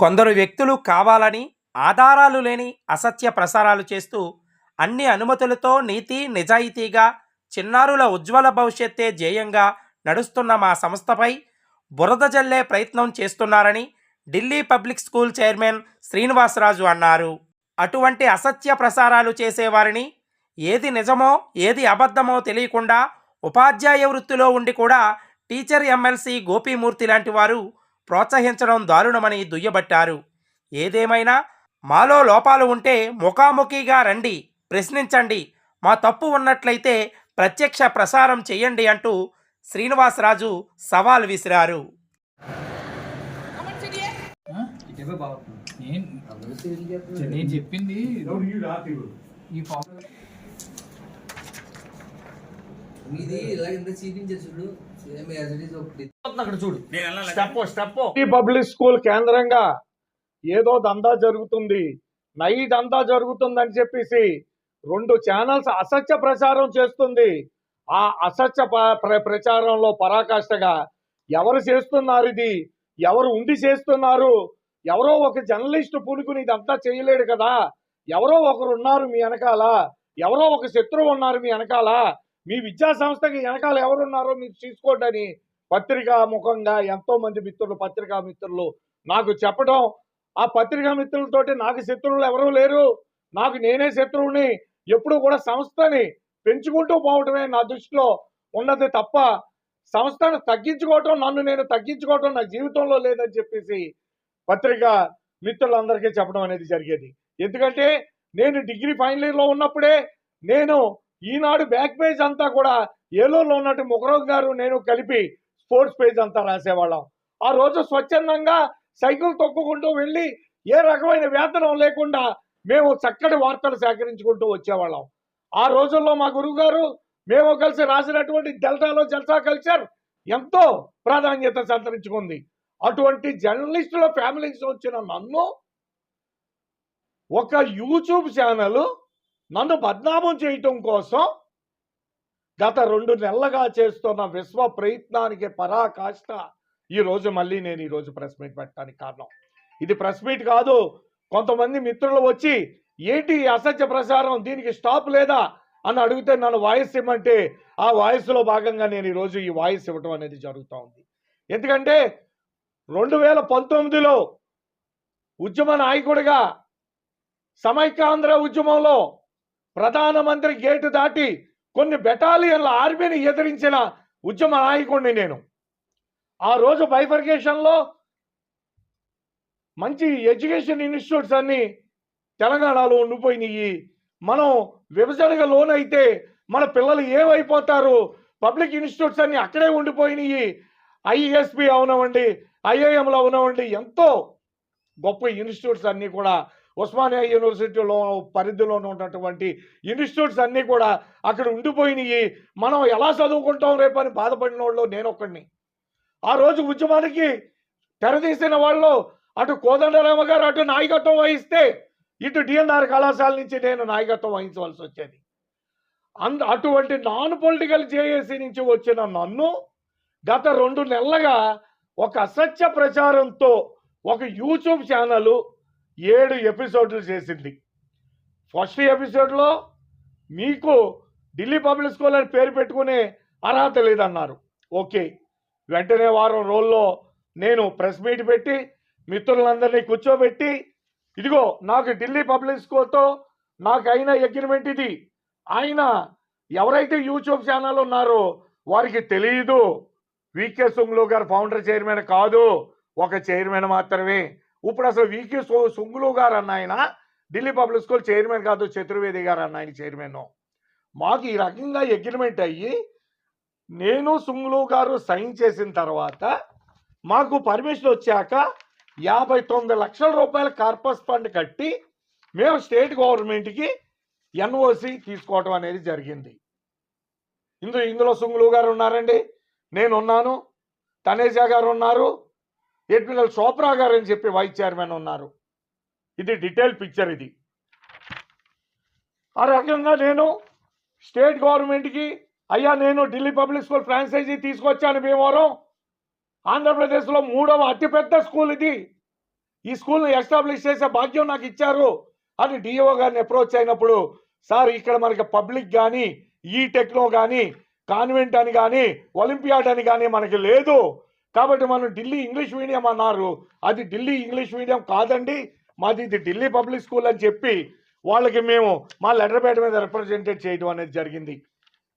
కొందరు వ్యక్తులు కావాలని ఆధారాలు లేని అసత్య ప్రసారాలు చేస్తూ అన్ని అనుమతులతో నీతి నిజాయితీగా చిన్నారుల ఉజ్వల భవిష్యత్తే ధ్యేయంగా నడుస్తున్న మా సంస్థపై బురద జల్లే ప్రయత్నం చేస్తున్నారని Delhi public school chairman Srinivasaraju అన్నారు. అటువంటి అసత్య ప్రసారాలు చేసేవారిని ఏది నిజమో ఏది అబద్ధమో తెలియకుండా ఉపాధ్యాయ వృత్తిలో ఉండి కూడా టీచర్ ఎమ్మెల్సీ గోపీమూర్తి లాంటి వారు ప్రోత్సహించడం దారుణమని దుయ్యబట్టారు. ఏదేమైనా మాలో లోపాలు ఉంటే ముఖాముఖిగా రండి ప్రశ్నించండి మా తప్పు ఉన్నట్లయితే ప్రత్యక్ష ప్రసారం చేయండి అంటూ శ్రీనివాసరాజు సవాల్ విసిరారు. నేను చెప్పింది ఈ అక్కడ చూడు. Step step. ఈ పబ్లిక్ స్కూల్ కేంద్రంగా ఏదో దందా జరుగుతుంది. నై దందా జరుగుతుందని చెప్పేసి రెండు ఛానల్స్ అసత్య ప్రచారం చేస్తుంది. ఆ అసత్య ప్రచారంలో పరాకాష్ఠగా ఎవరు చేస్తున్నారు ఇది? ఎవరు ఉండి చేస్తున్నారు? ఎవరో ఒక జర్నలిస్ట్ పూనుకుని ఇదంతా చేయలేడు కదా. ఎవరో ఒకరు ఉన్నారు మీ వెనకాల. ఎవరో ఒక శత్రువు ఉన్నారు మీ వెనకాల. మీ విద్యా సంస్థకి వెనకాల ఎవరున్నారో మీరు చూసుకోండి అని పత్రికా ముఖంగా ఎంతో మంది మిత్రులు పత్రికా మిత్రులు నాకు చెప్పడం ఆ పత్రికా మిత్రులతోటి నాకు శత్రువులు ఎవరూ లేరు. నాకు నేనే శత్రువుని. ఎప్పుడు కూడా సంస్థని పెంచుకుంటూ పోవటమే నా దృష్టిలో ఉన్నది తప్ప సంస్థను తగ్గించుకోవటం నన్ను నేను తగ్గించుకోవటం నా జీవితంలో లేదని చెప్పేసి పత్రికా మిత్రులందరికీ చెప్పడం అనేది జరిగేది. ఎందుకంటే నేను డిగ్రీ ఫైనల్ ఇయర్లో ఉన్నప్పుడే నేను ఈనాడు బ్యాక్ పేజ్ అంతా కూడా ఏలూరులో ఉన్నట్టు ముఖరావు గారు నేను కలిపి స్పోర్ట్స్ పేజ్ అంతా రాసేవాళ్ళం. ఆ రోజు స్వచ్ఛందంగా సైకిల్ తొక్కుకుంటూ వెళ్ళి ఏ రకమైన వేతనం లేకుండా మేము చక్కటి వార్తలు సేకరించుకుంటూ వచ్చేవాళ్ళం. ఆ రోజుల్లో మా గురువు గారు మేము కలిసి రాసినటువంటి డెల్టాలో జల్సా కల్చర్ ఎంతో ప్రాధాన్యత సంతరించుకుంది. అటువంటి జర్నలిస్టుల ఫ్యామిలీస్ వచ్చిన నన్ను ఒక యూట్యూబ్ ఛానల్ నన్ను బద్నామం చేయటం కోసం గత రెండు నెలలుగా చేస్తున్న విశ్వ ప్రయత్నానికి పరాకాష్ట ఈ రోజు మళ్ళీ నేను ఈ రోజు ప్రెస్ మీట్ పెట్టడానికి కారణం. ఇది ప్రెస్ మీట్ కాదు. కొంతమంది మిత్రులు వచ్చి ఏంటి అసత్య ప్రసారం దీనికి స్టాప్ లేదా? అని అడిగితే నన్ను వాయిస్ ఇవ్వమంటే ఆ వాయిస్లో భాగంగా నేను ఈరోజు ఈ వాయిస్ ఇవ్వటం అనేది జరుగుతూ ఉంది. ఎందుకంటే రెండు వేల పంతొమ్మిదిలో ఉద్యమ నాయకుడిగా సమైక్యాంధ్ర ఉద్యమంలో ప్రధానమంత్రి గేటు దాటి కొన్ని బెటాలియన్ల ఆర్మీని ఎదిరించిన ఉద్యమ నాయకుడిని నేను. ఆ రోజు బైఫర్గేషన్లో మంచి ఎడ్యుకేషన్ ఇన్స్టిట్యూట్స్ అన్ని తెలంగాణలో ఉండిపోయినాయి. మనం విభజనగా లోనైతే మన పిల్లలు ఏమైపోతారు? పబ్లిక్ ఇన్స్టిట్యూట్స్ అన్ని అక్కడే ఉండిపోయినాయి. ఐఎస్పి అవునవండి ఐఐఎంలు అవునవండి ఎంతో గొప్ప ఇన్స్టిట్యూట్స్ అన్నీ కూడా ఉస్మానియా యూనివర్సిటీలో పరిధిలో ఉన్నటువంటి ఇన్స్టిట్యూట్స్ అన్నీ కూడా అక్కడ ఉండిపోయినాయి. మనం ఎలా చదువుకుంటాం రేపని బాధపడిన వాళ్ళు నేను ఒక్కడిని. ఆ రోజు ఉద్యమానికి తెరదీసిన వాళ్ళు అటు కోదండరామ గారు అటు నాయకత్వం వహిస్తే ఇటు డిఎన్ఆర్ కళాశాల నుంచి నేను నాయకత్వం వహించవలసి వచ్చేది. అంద అటువంటి నాన్ పొలిటికల్ జేఏసీ నుంచి వచ్చిన నన్ను గత రెండు నెలలుగా ఒక అసత్య ప్రచారంతో ఒక యూట్యూబ్ ఛానల్ ఏడు ఎపిసోడ్లు చేసింది. ఫస్ట్ ఎపిసోడ్లో మీకు ఢిల్లీ పబ్లిక్ స్కూల్ అని పేరు పెట్టుకునే అర్హత లేదన్నారు. ఓకే. వెంటనే వారం రోజుల్లో నేను ప్రెస్ మీట్ పెట్టి మిత్రులందరినీ కూర్చోబెట్టి ఇదిగో నాకు ఢిల్లీ పబ్లిక్ స్కూల్తో నాకు అయిన అగ్రిమెంట్ ఇది. ఆయన ఎవరైతే యూట్యూబ్ ఛానల్ ఉన్నారో వారికి తెలియదు వికే సుంగ్లో గారు ఫౌండర్ చైర్మన్ కాదు. ఒక చైర్మన్ మాత్రమే. ఇప్పుడు అసలు వికే సుంగులు గారు అన్న ఆయన ఢిల్లీ పబ్లిక్ స్కూల్ చైర్మన్ కాదు చతుర్వేది గారు అన్న ఆయన చైర్మన్. మాకు ఈ రకంగా అగ్రిమెంట్ అయ్యి నేను సుంగులు గారు సైన్ చేసిన తర్వాత మాకు పర్మిషన్ వచ్చాక యాభై తొమ్మిది లక్షల రూపాయల కార్పస్ ఫండ్ కట్టి మేము స్టేట్ గవర్నమెంట్కి ఎన్ఓసి తీసుకోవటం అనేది జరిగింది. ఇందులో ఇందులో సుంగులు గారు ఉన్నారండి. నేను ఉన్నాను తనేజా గారు ఉన్నారు. ఎడ్మినల్ చోప్రా గారు అని చెప్పి వైస్ చైర్మన్ ఉన్నారు. ఇది డీటెయిల్ పిక్చర్ ఇది. ఆ రకంగా నేను స్టేట్ గవర్నమెంట్కి అయ్యా నేను ఢిల్లీ పబ్లిక్ స్కూల్ ఫ్రాంచైజీ తీసుకొచ్చాను భీమవరం. ఆంధ్రప్రదేశ్లో మూడవ అతిపెద్ద స్కూల్ ఇది. ఈ స్కూల్ని ఎస్టాబ్లిష్ చేసే భాగ్యం నాకు ఇచ్చారు. అని డిఓ గారిని అప్రోచ్ అయినప్పుడు సార్ ఇక్కడ మనకి పబ్లిక్ కానీ ఈ టెక్నో కానీ కాన్వెంట్ అని కానీ ఒలింపియాడ్ అని కానీ మనకి లేదు. కాబట్టి మనం ఢిల్లీ ఇంగ్లీష్ మీడియం అన్నారు. అది ఢిల్లీ ఇంగ్లీష్ మీడియం కాదండి. మాది ఇది ఢిల్లీ పబ్లిక్ స్కూల్ అని చెప్పి వాళ్ళకి మేము మా లెటర్ మీద రిప్రజెంటేట్ చేయడం అనేది జరిగింది.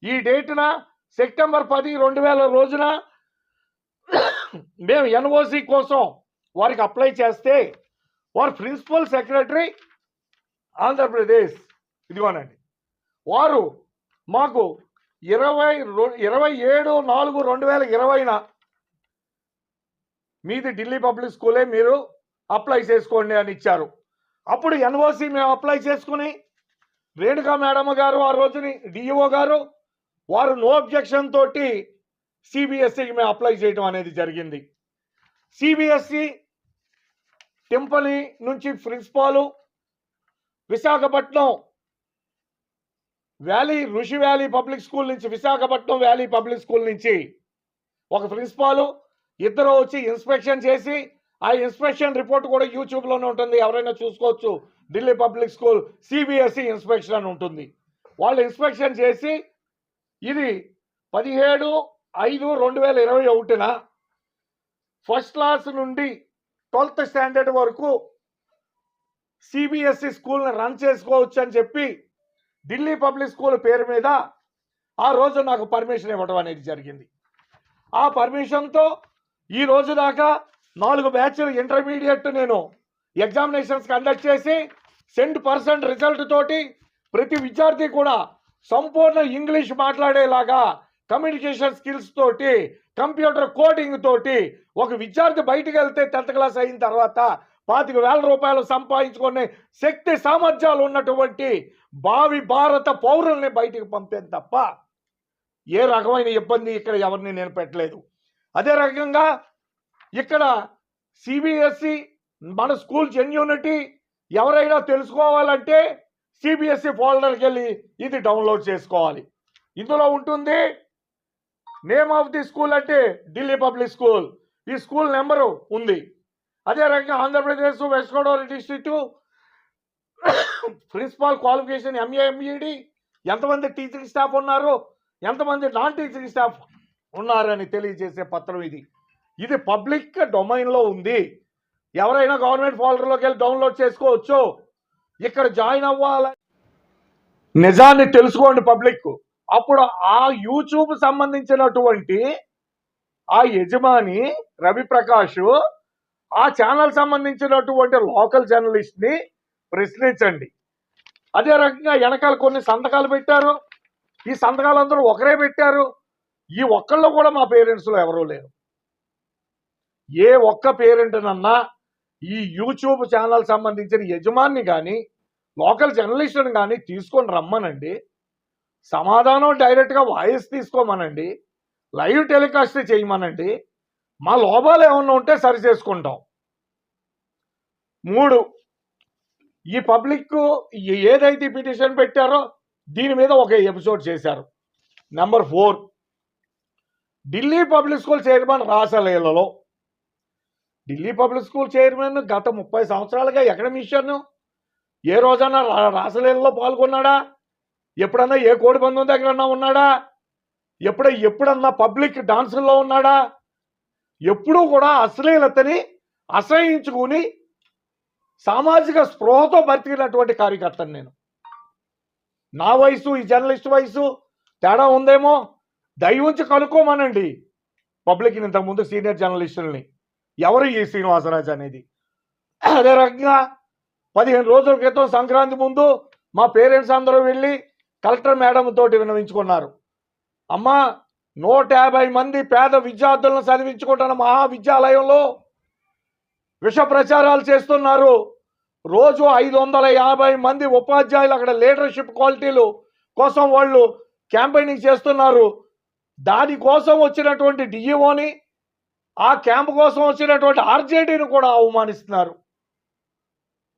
ఈ డేట్న సెప్టెంబర్ పది రెండు వేల రోజున మేము ఎన్ఓసి కోసం వారికి అప్లై చేస్తే వారు ప్రిన్సిపల్ సెక్రటరీ ఆంధ్రప్రదేశ్ ఇదిగోనండి. వారు మాకు ఇరవై రో- ఇరవై ఏడు నాలుగు రెండు వేల ఇరవైన మీది ఢిల్లీ పబ్లిక్ స్కూలే మీరు అప్లై చేసుకోండి అని ఇచ్చారు. అప్పుడు ఎన్ఓసి మేము అప్లై చేసుకుని రేణుకా మేడం గారు ఆ రోజుని డిఈఓ గారు వారు నో అబ్జెక్షన్ తోటి సిబిఎస్ఈకి మేము అప్లై చేయడం అనేది జరిగింది. సిబిఎస్ఈ టెంపని నుంచి principal Visakhapatnam valley Rishi valley public school నుంచి విశాఖపట్నం వ్యాలీ పబ్లిక్ స్కూల్ నుంచి ఒక ప్రిన్సిపాలు ఇద్దరు వచ్చి ఇన్స్పెక్షన్ చేసి ఆ ఇన్స్పెక్షన్ రిపోర్ట్ కూడా యూట్యూబ్లోనే ఉంటుంది. ఎవరైనా చూసుకోవచ్చు. Delhi public school CBSE inspection అని ఉంటుంది. వాళ్ళు ఇన్స్పెక్షన్ చేసి ఇది పదిహేడు ఐదు రెండు వేల ఇరవై ఒకటిన ఫస్ట్ క్లాస్ నుండి ట్వెల్త్ స్టాండర్డ్ వరకు సిబిఎస్ఈ స్కూల్ని రన్ చేసుకోవచ్చు అని చెప్పి ఢిల్లీ పబ్లిక్ స్కూల్ పేరు మీద ఆ రోజు నాకు పర్మిషన్ ఇవ్వడం అనేది జరిగింది. ఆ పర్మిషన్తో ఈ రోజు దాకా నాలుగు బ్యాచ్లు ఇంటర్మీడియట్ నేను ఎగ్జామినేషన్స్ కండక్ట్ చేసి సెంట్ పర్సెంట్ రిజల్ట్ తోటి ప్రతి విద్యార్థి కూడా సంపూర్ణ ఇంగ్లీష్ మాట్లాడేలాగా కమ్యూనికేషన్ స్కిల్స్ తోటి కంప్యూటర్ కోడింగ్ తోటి ఒక విద్యార్థి బయటకు వెళ్తే టెన్త్ క్లాస్ అయిన తర్వాత పాతిక వేల రూపాయలు సంపాదించుకునే శక్తి సామర్థ్యాలు ఉన్నటువంటి భావి భారత పౌరుల్ని బయటికి పంపాను తప్ప ఏ రకమైన ఇబ్బంది ఇక్కడ ఎవరిని నేను పెట్టలేదు. అదే రకంగా ఇక్కడ సిబిఎస్ఈ మన స్కూల్ జెన్యూనిటీ ఎవరైనా తెలుసుకోవాలంటే సిబిఎస్ఈ ఫోల్డర్కి వెళ్ళి ఇది డౌన్లోడ్ చేసుకోవాలి. ఇందులో ఉంటుంది నేమ్ ఆఫ్ ది స్కూల్ అంటే ఢిల్లీ పబ్లిక్ స్కూల్. ఈ స్కూల్ నెంబరు ఉంది. అదే రకంగా Andhra Pradesh west Godavari district principal qualification MA MEd ఎంతమంది టీచింగ్ స్టాఫ్ ఉన్నారు? ఎంతమంది నాన్ టీచింగ్ స్టాఫ్ ఉన్నారని తెలియజేసే పత్రం ఇది. ఇది పబ్లిక్ డొమైన్లో ఉంది. ఎవరైనా గవర్నమెంట్ ఫోల్డర్లోకి వెళ్ళి డౌన్లోడ్ చేసుకోవచ్చు. ఇక్కడ జాయిన్ అవ్వాలి. నిజాన్ని తెలుసుకోండి పబ్లిక్ అప్పుడు ఆ యూట్యూబ్ సంబంధించినటువంటి ఆ యజమాని రవిప్రకాష్ ఆ ఛానల్ సంబంధించినటువంటి లోకల్ జర్నలిస్ట్ని ప్రశ్నించండి. అదే రకంగా వెనకాల కొన్ని సంతకాలు పెట్టారు. ఈ సంతకాలు అందరూ ఒకరే పెట్టారు. ఈ ఒక్కళ్ళు కూడా మా పేరెంట్స్లో ఎవరూ లేరు. ఏ ఒక్క పేరెంట్నన్నా ఈ యూట్యూబ్ ఛానల్ సంబంధించిన యజమాన్ని కానీ లోకల్ జర్నలిస్ట్ని కానీ తీసుకొని రమ్మనండి. సమాధానం డైరెక్ట్గా వాయిస్ తీసుకోమనండి. లైవ్ టెలికాస్ట్ చేయమనండి. మా లోపాలు ఏమన్నా ఉంటే సరి చేసుకుంటాం. మూడు ఈ పబ్లిక్ ఏదైతే పిటిషన్ పెట్టారో దీని మీద ఒక ఎపిసోడ్ చేశారు. Number four Delhi public school chairman రాసలీలలో Delhi public school chairman గత ముప్పై సంవత్సరాలుగా ఎక్కడ మిషన్? ఏ రోజన్నా రా- రాసలీలలో పాల్గొన్నాడా? ఎప్పుడన్నా ఏ కోడి పందెం దగ్గరన్నా ఉన్నాడా? ఎప్పుడ ఎప్పుడన్నా పబ్లిక్ డాన్సుల్లో ఉన్నాడా? ఎప్పుడూ కూడా అశ్లీలతని అసహించుకుని సామాజిక స్పృహతో బతికినటువంటి కార్యకర్తను నేను. నా వయసు ఈ జర్నలిస్ట్ వయసు తేడా ఉందేమో? దయవుంచి కనుక్కోమనండి. పబ్లిక్ ఇంతకుముందు సీనియర్ జర్నలిస్టుల్ని. ఎవరు ఈ శ్రీనివాసరాజు అనేది? అదే రకంగా పదిహేను రోజుల క్రితం సంక్రాంతి ముందు మా పేరెంట్స్ అందరూ వెళ్ళి కలెక్టర్ మేడం తోటి విన్నవించుకున్నారు. అమ్మ నూట యాభై మంది పేద విద్యార్థులను చదివించుకుంటున్న మహావిద్యాలయంలో విష ప్రచారాలు చేస్తున్నారు. రోజు ఐదు వందల యాభై మంది ఉపాధ్యాయులు అక్కడ లీడర్షిప్ క్వాలిటీలు కోసం వాళ్ళు క్యాంపెయినింగ్ చేస్తున్నారు. దానికోసం వచ్చినటువంటి డిఈఓని ఆ క్యాంప్ కోసం వచ్చినటువంటి ఆర్జేడీని కూడా అవమానిస్తున్నారు.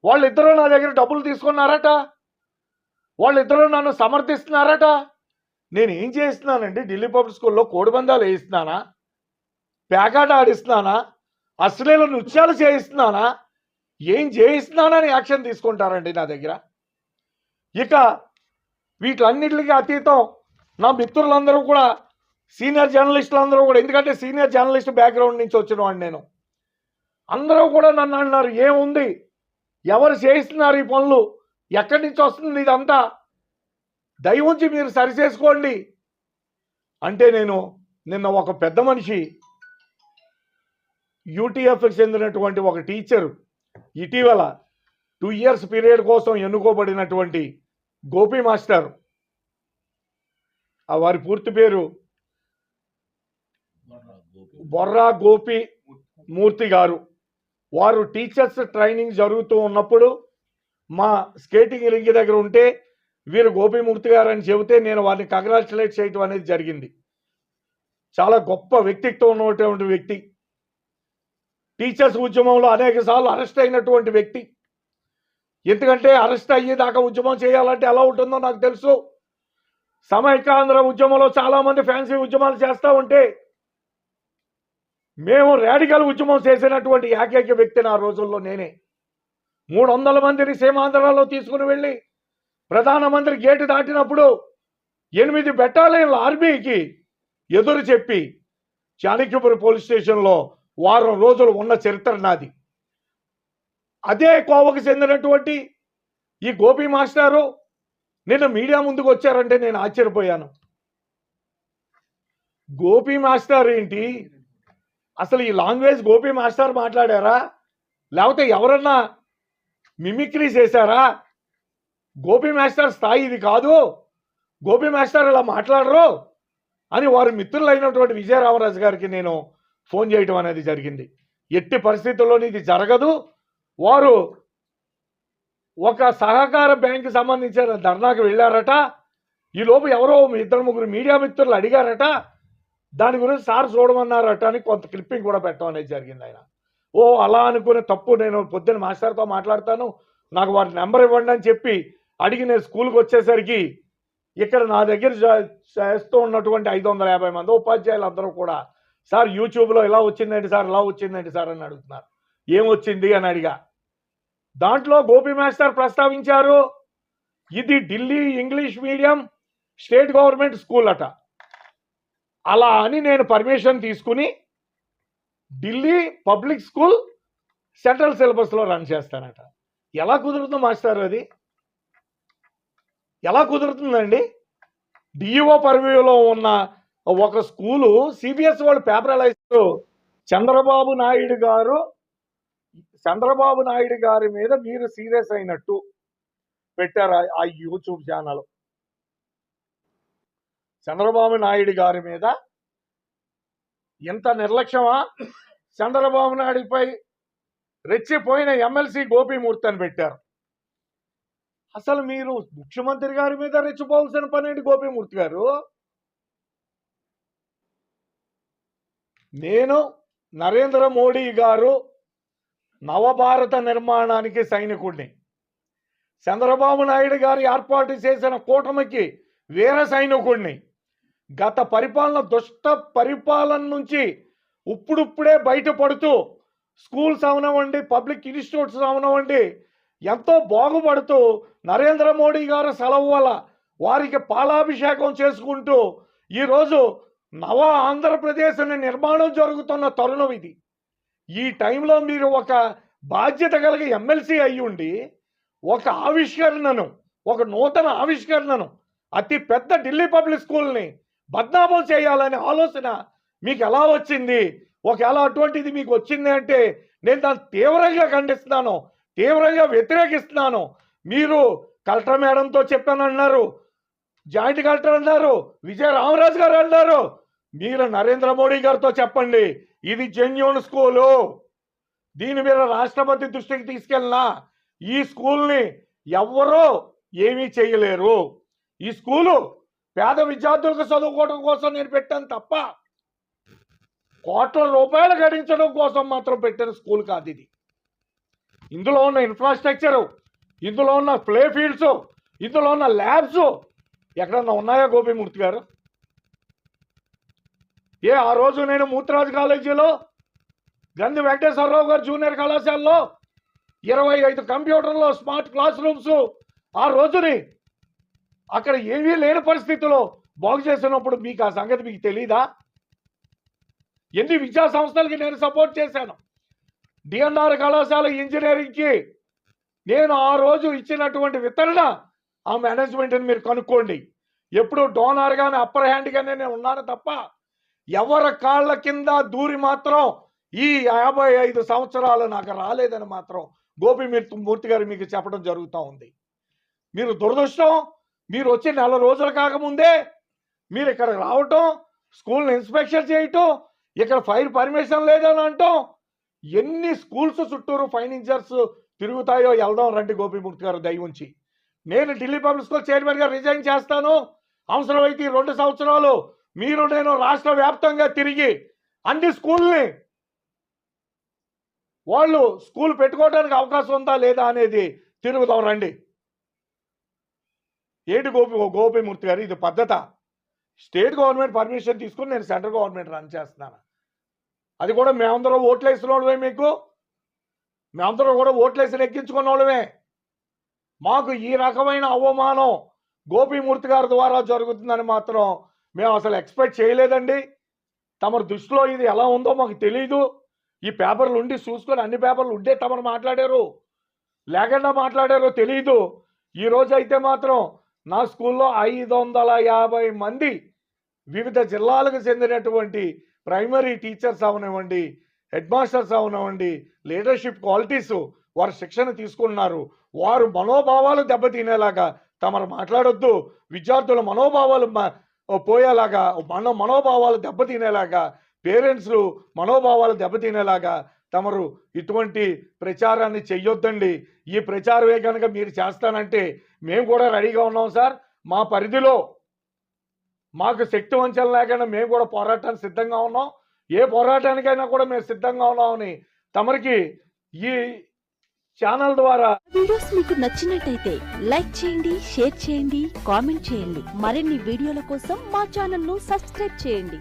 వాళ్ళిద్దరూ నా దగ్గర డబ్బులు తీసుకున్నారట. వాళ్ళిద్దరూ నన్ను సమర్థిస్తున్నారట. నేను ఏం చేస్తున్నానండి? ఢిల్లీ పబ్లిక్ స్కూల్లో కోడిబందాలు వేయిస్తున్నానా? పేకాట ఆడిస్తున్నానా? అశ్లీల నృత్యాలు చేయిస్తున్నానా? ఏం చేయిస్తున్నానని యాక్షన్ తీసుకుంటారండి నా దగ్గర. ఇక వీటన్నిటికీ అతీతం నా మిత్రులందరూ కూడా సీనియర్ జర్నలిస్టులు అందరూ కూడా ఎందుకంటే సీనియర్ జర్నలిస్ట్ బ్యాక్గ్రౌండ్ నుంచి వచ్చిన వాడిని నేను. అందరూ కూడా నన్ను అన్నారు ఏముంది? ఎవరు చేయిస్తున్నారు ఈ పనులు? ఎక్కడి నుంచి వస్తుంది ఇదంతా? దయవుంచి మీరు సరిచేసుకోండి. అంటే నేను నిన్న ఒక పెద్ద మనిషి యూటీఎఫ్కి చెందినటువంటి ఒక టీచరు ఇటీవల టూ ఇయర్స్ పీరియడ్ కోసం ఎన్నుకోబడినటువంటి గోపి మాస్టర్. ఆ వారి పూర్తి పేరు బొర్రా గోపి మూర్తి గారు. వారు టీచర్స్ ట్రైనింగ్ జరుగుతూ ఉన్నప్పుడు మా స్కేటింగ్ రింగ్ దగ్గర ఉంటే వీరు గోపిమూర్తి గారు అని చెబితే నేను వారిని కంగ్రాచులేట్ చేయటం అనేది జరిగింది. చాలా గొప్ప వ్యక్తిత్వం ఉన్నటువంటి వ్యక్తి. టీచర్స్ ఉద్యమంలో అనేక సార్లు అరెస్ట్ అయినటువంటి వ్యక్తి. ఎందుకంటే అరెస్ట్ అయ్యేదాకా ఉద్యమం చేయాలంటే ఎలా ఉంటుందో నాకు తెలుసు. సమైక్యాంధ్ర ఉద్యమంలో చాలామంది ఫ్యాన్సీ ఉద్యమాలు చేస్తూ ఉంటే మేము రాడికల్ ఉద్యమం చేసినటువంటి ఏకైక వ్యక్తిని ఆ రోజుల్లో నేనే. మూడు వందల మందిని సీమాంధ్రలో తీసుకుని వెళ్ళి ప్రధానమంత్రి గేటు దాటినప్పుడు ఎనిమిది బెటాలియన్ల ఆర్మీకి ఎదురు చెప్పి చాణక్యపురి పోలీస్ స్టేషన్లో వారం రోజులు ఉన్న చరిత్ర నాది. అదే కోవకు చెందినటువంటి ఈ గోపి మాస్టారు నిన్న మీడియా ముందుకు వచ్చారంటే నేను ఆశ్చర్యపోయాను. గోపి మాస్టర్ ఏంటి? అసలు ఈ లాంగ్వేజ్ గోపి మాస్టర్ మాట్లాడారా? లేకపోతే ఎవరన్నా మిమిక్రీ చేశారా? గోపి మాస్టర్ స్థాయి ఇది కాదు. గోపి మాస్టర్ ఇలా మాట్లాడరు అని వారి మిత్రులైనటువంటి విజయరామరాజు గారికి నేను ఫోన్ చేయటం అనేది జరిగింది. ఎట్టి పరిస్థితుల్లోని ఇది జరగదు. వారు ఒక సహకార బ్యాంకు సంబంధించిన ధర్నాకు వెళ్ళారట. ఈ లోపు ఎవరో ఇద్దరు ముగ్గురు మీడియా మిత్రులు అడిగారట. దాని గురించి సార్ చూడమన్నారట అని కొంత క్లిప్పింగ్ కూడా పెట్టడం అనేది జరిగింది ఆయన. ఓ అలా అనుకునే తప్పు నేను పొద్దున్న మాస్టర్తో మాట్లాడతాను నాకు వారి నెంబర్ ఇవ్వండి అని చెప్పి అడిగి నేను స్కూల్కి వచ్చేసరికి ఇక్కడ నా దగ్గర చేస్తూ ఉన్నటువంటి ఐదు వందల యాభై మంది ఉపాధ్యాయులు అందరూ కూడా సార్ యూట్యూబ్లో ఇలా వచ్చిందండి సార్ ఇలా వచ్చిందండి సార్ అని అడుగుతున్నారు. ఏమొచ్చింది అని అడిగా. దాంట్లో గోపి మాస్టర్ ప్రస్తావించారు ఇది Delhi English medium state government school అట. అలా అని నేను పర్మిషన్ తీసుకుని ఢిల్లీ పబ్లిక్ స్కూల్ సెంట్రల్ సిలబస్లో రన్ చేస్తానట. ఎలా కుదురుతుంది మాస్టర్ అది? ఎలా కుదురుతుందండి? డిఈఓ పర్వ్యూలో ఉన్న ఒక స్కూలు సిబిఎస్ వాళ్ళు పేపరలైజ్ చంద్రబాబు నాయుడు గారు చంద్రబాబు నాయుడు గారి మీద మీరు సీరియస్ అయినట్టు పెట్టారు ఆ యూట్యూబ్ ఛానల్. చంద్రబాబు నాయుడు గారి మీద ఇంత నిర్లక్ష్యమా? చంద్రబాబు నాయుడుపై రెచ్చిపోయిన ఎమ్మెల్సీ గోపీమూర్తి అని పెట్టారు. అసలు మీరు ముఖ్యమంత్రి గారి మీద రెచ్చిపోవాల్సిన పనేంటి గోపిమూర్తి గోపీమూర్తి గారు? నేను నరేంద్ర మోడీ గారు నవభారత నిర్మాణానికి సైనికుడిని. చంద్రబాబు నాయుడు గారు ఏర్పాటు చేసిన కూటమికి వీర సైనికుడిని. గత పరిపాలన దుష్ట పరిపాలన నుంచి ఇప్పుడిప్పుడే బయటపడుతూ స్కూల్స్ అవనవండి పబ్లిక్ ఇన్స్టిట్యూట్స్ అవనివ్వండి ఎంతో బాగుపడుతూ నరేంద్ర మోడీ గారు సెలవు వల్ల వారికి పాలాభిషేకం చేసుకుంటూ ఈరోజు నవ ఆంధ్రప్రదేశ్ అనే నిర్మాణం జరుగుతున్న తరుణం ఇది. ఈ టైంలో మీరు ఒక బాధ్యత కలిగి ఎమ్మెల్సీ అయ్యుండి ఉండి ఒక ఆవిష్కరణను ఒక నూతన ఆవిష్కరణను అతి పెద్ద ఢిల్లీ పబ్లిక్ స్కూల్ని బద్నామం చేయాలనే ఆలోచన మీకు ఎలా వచ్చింది? ఒకవేళ అటువంటిది మీకు వచ్చింది అంటే నేను దాన్ని తీవ్రంగా ఖండిస్తున్నాను తీవ్రంగా వ్యతిరేకిస్తున్నాను. మీరు కలెక్టర్ మేడంతో చెప్పానన్నారు జాయింట్ కలెక్టర్ అన్నారు విజయ రామరాజు గారు అన్నారు. మీరు నరేంద్ర మోడీ గారితో చెప్పండి ఇది జెన్యున్ స్కూలు. దీని మీద రాష్ట్రపతి దృష్టికి తీసుకెళ్ళినా ఈ స్కూల్ని ఎవ్వరూ ఏమీ చేయలేరు. ఈ స్కూలు పేద విద్యార్థులకు చదువుకోవడం కోసం నేను పెట్టాను తప్ప కోట్ల రూపాయలు గడించడం కోసం మాత్రం పెట్టిన స్కూల్ కాదు ఇది. ఇందులో ఉన్న ఇన్ఫ్రాస్ట్రక్చరు ఇందులో ఉన్న ప్లే ఫీల్డ్స్ ఇందులో ఉన్న ల్యాబ్స్ ఎక్కడన్నా ఉన్నాయా గోపిమూర్తి గారు? ఏ ఆ రోజు నేను మూత్రాజ్ కాలేజీలో గంధి వెంకటేశ్వరరావు గారు జూనియర్ కళాశాలలో ఇరవై ఐదు కంప్యూటర్లో స్మార్ట్ క్లాస్ రూమ్స్ ఆ రోజుని అక్కడ ఏమీ లేని పరిస్థితిలో బాగు చేసినప్పుడు మీకు ఆ సంగతి మీకు తెలీదా? ఎన్ని విద్యా సంస్థలకి నేను సపోర్ట్ చేశాను. డిఎన్ఆర్ కళాశాల ఇంజనీరింగ్కి నేను ఆ రోజు ఇచ్చినటువంటి విత్తన ఆ మేనేజ్మెంట్ని మీరు కనుక్కోండి. ఎప్పుడు డోనర్ గానే అప్పర్ హ్యాండ్ గానే నేను ఉన్నాను తప్ప ఎవరి కాళ్ళ కింద దూరి మాత్రం ఈ యాభై ఐదు సంవత్సరాలు నాకు రాలేదని మాత్రం గోపి మూర్తి గారు మీకు చెప్పడం జరుగుతూ ఉంది. మీరు దురదృష్టం మీరు వచ్చి నెల రోజులు కాకముందే మీరు ఇక్కడ రావటం స్కూల్ని ఇన్స్పెక్షన్ చేయటం ఇక్కడ ఫైర్ పర్మిషన్ లేదని అంటాం. ఎన్ని స్కూల్స్ చుట్టూరు ఫైనాన్సర్స్ తిరుగుతాయో వెళ్దాం రండి గోపిమూర్తి గారు దయ ఉంచి. నేను ఢిల్లీ పబ్లిక్ స్కూల్ చైర్మన్గా రిజైన్ చేస్తాను. అవసరమైతే ఈ రెండు సంవత్సరాలు మీరు నేను రాష్ట్ర వ్యాప్తంగా తిరిగి అన్ని స్కూల్ని వాళ్ళు స్కూల్ పెట్టుకోవడానికి అవకాశం ఉందా లేదా అనేది తిరుగుదాం రండి. ఏటి గోపి గోపిమూర్తి గారు ఇది పద్ధత. స్టేట్ గవర్నమెంట్ పర్మిషన్ తీసుకుని నేను సెంట్రల్ గవర్నమెంట్ రన్ చేస్తున్నాను. అది కూడా మేమందరం ఓట్లు వేసిన వాళ్ళమే మీకు. మేమందరం కూడా ఓట్లు వేసి ఎక్కించుకున్న వాళ్ళమే. మాకు ఈ రకమైన అవమానం గోపిమూర్తి గారి ద్వారా జరుగుతుందని మాత్రం మేము అసలు ఎక్స్పెక్ట్ చేయలేదండి. తమ దృష్టిలో ఇది ఎలా ఉందో మాకు తెలియదు ఈ పేపర్లు ఉండి చూసుకొని అన్ని పేపర్లు ఉండే తమరు మాట్లాడారు. లేకుండా మాట్లాడారో తెలియదు ఈ రోజు అయితే మాత్రం నా స్కూల్లో ఐదు వందల యాభై మంది వివిధ జిల్లాలకు చెందినటువంటి ప్రైమరీ టీచర్స్ అవనివ్వండి హెడ్ మాస్టర్స్ అవనివ్వండి లీడర్షిప్ క్వాలిటీస్ వారు శిక్షణ తీసుకున్నారు వారు మనోభావాలు దెబ్బతినేలాగా తమరు మాట్లాడొద్దు. విద్యార్థుల మనోభావాలు మ- పోయేలాగా మన మనోభావాలు దెబ్బతినేలాగా పేరెంట్స్లు మనోభావాలు దెబ్బతినేలాగా తమరు ఇటువంటి ప్రచారాన్ని చెయ్యొద్దండి. ఈ ప్రచారమే కనుక మీరు చేస్తానంటే మేము కూడా రెడీగా ఉన్నాం సార్. మా పరిధిలో మాకు శక్తి వంచన లేకుండా మేము కూడా పోరాటానికి సిద్ధంగా ఉన్నాం. ఏ పోరాటానికైనా కూడా మేము సిద్ధంగా ఉన్నామని తమరికి ఈ ఛానల్ ద్వారా వీడియోస్ మీకు నచ్చినట్టయితే లైక్ చేయండి షేర్ చేయండి కామెంట్ చేయండి. మరిన్ని వీడియోల కోసం మా ఛానల్ను సబ్స్క్రైబ్ చేయండి.